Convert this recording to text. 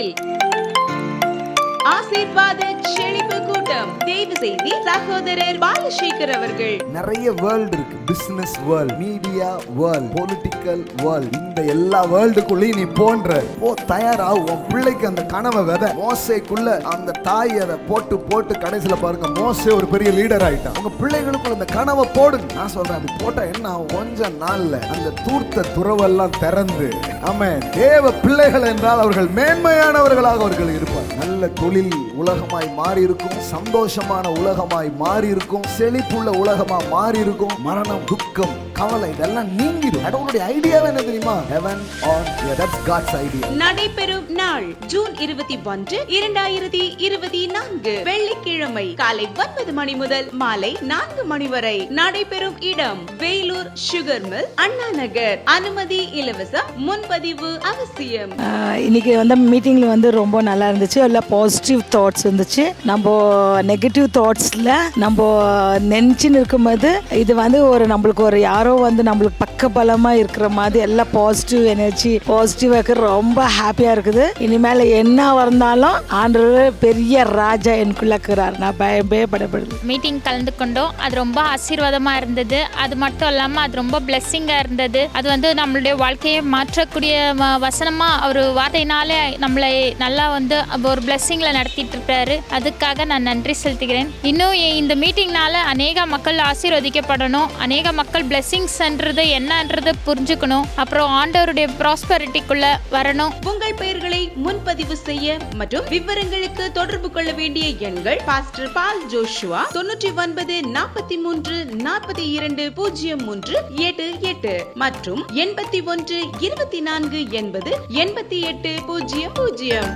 நாளில் ஆசீர்வாத செழிப்பு கூட்டம். தேர்வு செய்தி சகோதரர் பாலசேகர் அவர்கள். நிறைய வேர்ல்டு இருக்கு. Business world media world political world இந்த எல்லா வேர்ல்டுக்குள்ளேயும் நீ போன்ற ஓ தயாரா உன் பிள்ளைக்கு அந்த கனவை வித. மோசைக்குள்ள அந்த தாய் அதை போட்டு போட்டு கடைசியில பாருங்க மோசே ஒரு பெரிய லீடர் ஆயிட்டான். உங்க பிள்ளைகளுக்குள்ள அந்த கனவை போடுங்க. நான் சொல்றேன் அப்படி போட்டா என்ன ஆகும்? கொஞ்ச நாள்ல அந்த தூர்த்த துறவெல்லாம் திறந்து ஆமே தேவ பிள்ளைகள் என்றால் அவர்கள் மேன்மையானவர்களாக அவர்கள் இருப்பார் நல்ல தொழில் உலகமாய் மாறி இருக்கும் சந்தோஷமான உலகமாய் மாறி இருக்கும் செழிப்புள்ள உலகமா மாறி இருக்கும் மரணம் துக்கம் கவலை இதெல்லாம் நீங்கிடும் கடவுளுடைய ஐடியாவே என்ன தெரியுமா? Heaven on that's God's idea நடைபெறும் நாள் ஜூன் இருபத்தி ஒன்று இரண்டாயிரத்தி இருபத்தி நான்கு வெள்ளிக்கிழமை காலை ஒன்பது மணி முதல் மாலை நான்கு மணி வரை நடைபெறும் இடம் வேலூர் சுகர் மில் அண்ணா நகர். அனுமதி இலவசம் முன்பதிவு அவசியம். இன்னைக்கு வந்து மீட்டிங்ல வந்து ரொம்ப நல்லா இருந்துச்சு. எல்லாம் பாசிட்டிவ் தாட்ஸ் இருந்துச்சு. நம்ம நெகட்டிவ் தாட்ஸ்ல நம்ம நினைச்சுன்னு இருக்கும்போது இது வந்து ஒரு நம்மளுக்கு ஒரு யாரோ வந்து நம்மளுக்கு பக்கபலமா இருக்கிற மாதிரி எல்லாம் பாசிட்டிவ் எனர்ஜி பாசிட்டிவ் இருக்கிற ரொம்ப ஹாப்பியா இருக்குது. இனிமேல் என்ன வந்தாலும் ஆண்டவர் பெரிய ராஜா எனக்குள்ள இருக்கிறார். நான் பயமே படப்படுது மீட்டிங் கலந்து கொண்டோம். அது ரொம்ப ஆசீர்வாதமாக இருந்தது. அது மட்டும் இல்லாமல் அது ரொம்ப பிளெஸ்ஸிங்காக இருந்தது. அது வந்து நம்மளுடைய வாழ்க்கையை மாற்றக்கூடிய வசனமாக வசனமா ஒரு வார்த்தையினாலே நம்மளை நல்லா வந்து ஒரு பிளெஸ்ஸிங்கில் நடத்திட்டு இருக்காரு. அதுக்காக நான் நன்றி செலுத்துகிறேன். இன்னும் இந்த மீட்டிங்னால அநேக மக்கள் ஆசீர்வதிக்கப்படணும். அநேக மக்கள் பிளெஸ்ஸிங்ஸ்ன்றது என்னன்றது புரிஞ்சுக்கணும். அப்புறம் ஆண்டவருடைய ப்ராஸ்பரிட்டிக்குள்ள வரணும். உங்கள் பெயர்களை முன்பதிவு செய்ய மற்றும் விவரங்களுக்கு தொடர்பு கொள்ள வேண்டிய எண்கள் பாஸ்டர் பால் ஜோஷுவா தொண்ணூற்றி ஒன்பது நாற்பத்தி மூன்று நாற்பத்தி இரண்டு பூஜ்ஜியம் மூன்று எட்டு எட்டு மற்றும் எண்பத்தி ஒன்று இருபத்தி நான்கு எண்பது எண்பத்தி எட்டு பூஜ்ஜியம் பூஜ்ஜியம்.